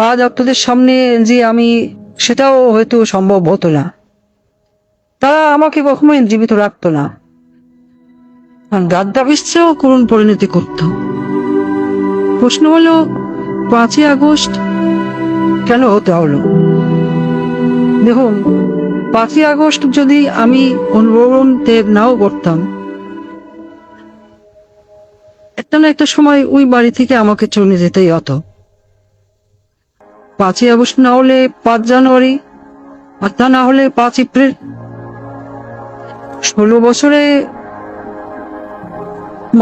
আজ আপনাদের সামনে যে আমি, সেটাও হয়তো সম্ভব হতো না। তারা আমাকে কখনোই জীবিত রাখতো না। গাদ্দাফিসেও করুণ পরিণতি করত। প্রশ্ন হলো, পাঁচই আগস্ট কেন হতে হলো? দেখুন, পাঁচই আগস্ট যদি আমি অনুভবন নাও করতাম, একটা না একটা সময় ওই বাড়ি থেকে আমাকে চলে যেতেই হতো। পাঁচই আগস্ট না হলে পাঁচ জানুয়ারি, আর তা না হলে পাঁচ এপ্রিল। ষোলো বছরে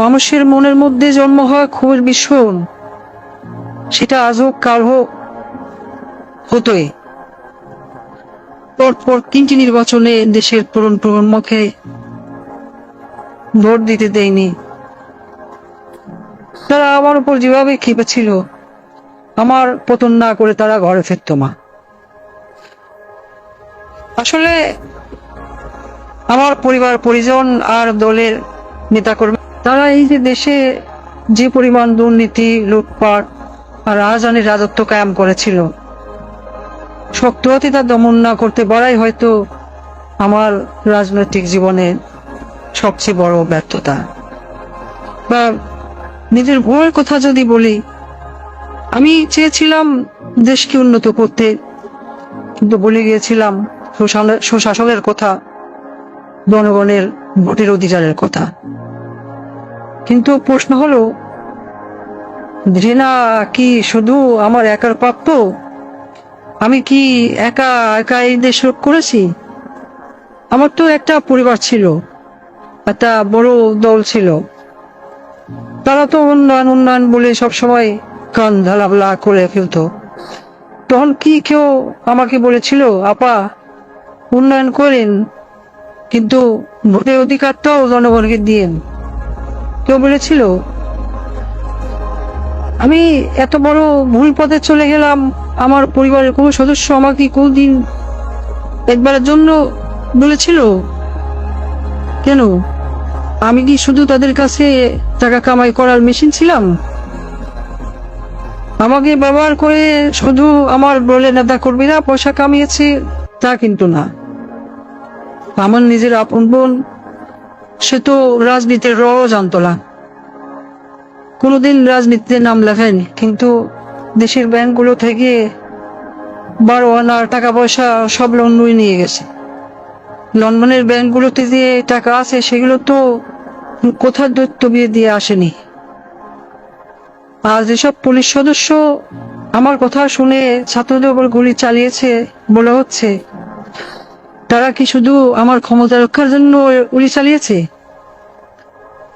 মানুষের মনের মধ্যে জন্ম হওয়া ক্ষোভের বিস্ফোরণ সেটা আজ হোক, কাল হোক, হতোই। পরপর তিনটি নির্বাচনে দেশের তরুণ প্রজন্মকে ভোট দিতে দেয়নি। তারা আমার উপর যেভাবে খেপেছিল আমার পতন না করে তারা ঘরে ফিরত মা। আসলে আমার পরিবার, পরিজন আর দলের নেতাকর্মী, তারা এই যে দেশে যে পরিমাণ দুর্নীতি, লুটপাট আর রাজধানীর রাজত্ব কায়াম করেছিল শক্ত তা দমন না করতে পারাই হয়তো আমার রাজনৈতিক জীবনে সবচেয়ে বড় ব্যর্থতা। বা নিজের ভয়ের কথা যদি বলি চেয়েছিলাম দেশকে উন্নত করতে, কিন্তু বলে গিয়েছিলাম সুশাসনের কথা, জনগণের ভোটের অধিকারের কথা। কিন্তু প্রশ্ন হলো, ঘৃণা কি শুধু আমার একার প্রাপ্য? আমি কি একা একা এই দেশ করেছি? আমার তো একটা পরিবার ছিল, একটা বড় দল ছিল। তারা তো উন্নয়ন উন্নয়ন বলে সবসময় কান ঝালাবলা করে ফেলতো। তখন কি কেউ আমাকে বলেছিল, আপা, উন্নয়ন করেন, কিন্তু ভোটের অধিকারটাও জনগণকে দিয়েন। কেউ বলেছিল, আমি এত বড় ভুল পথে চলে গেলাম, আমার পরিবারের কোনো সদস্য আমাকে কোনদিন একবারের জন্য বলেছিল? কেন? আমি কি শুধু তাদের কাছে টাকা কামাই করার মেশিন ছিলাম? আমাকে ব্যবহার করে শুধু আমার বলে নেতা কর্মীরা পয়সা কামিয়েছে, তা কিন্তু না। আমার নিজের আপন বোন, সে তো রাজনীতির র জানতো না কোনোদিন রাজনীতিতে নাম লেখায়নি কিন্তু দেশের ব্যাংকগুলো থেকে বারো আনার টাকা পয়সা সব লোন নিয়ে গেছে। লন্ডনের ব্যাংকগুলোতে যে টাকা আছে, সেগুলো তো কোথার দৈত্য বিয়ে দিয়ে আসেনি। আর যেসব পুলিশ সদস্য আমার কথা শুনে ছাত্রদের উপর গুলি চালিয়েছে বলে হচ্ছে। তারা কি শুধু আমার ক্ষমতা রক্ষার জন্য গুলি চালিয়েছে?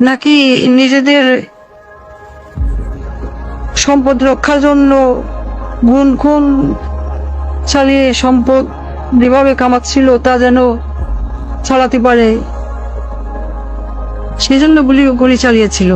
নাকি নিজেদের সম্পদ রক্ষার জন্য গুণ খুন চালিয়ে সম্পদ যেভাবে কামাচ্ছিল তা যেন ছাড়াতে পারে, সেজন্য গুলি গুলি চালিয়েছিল।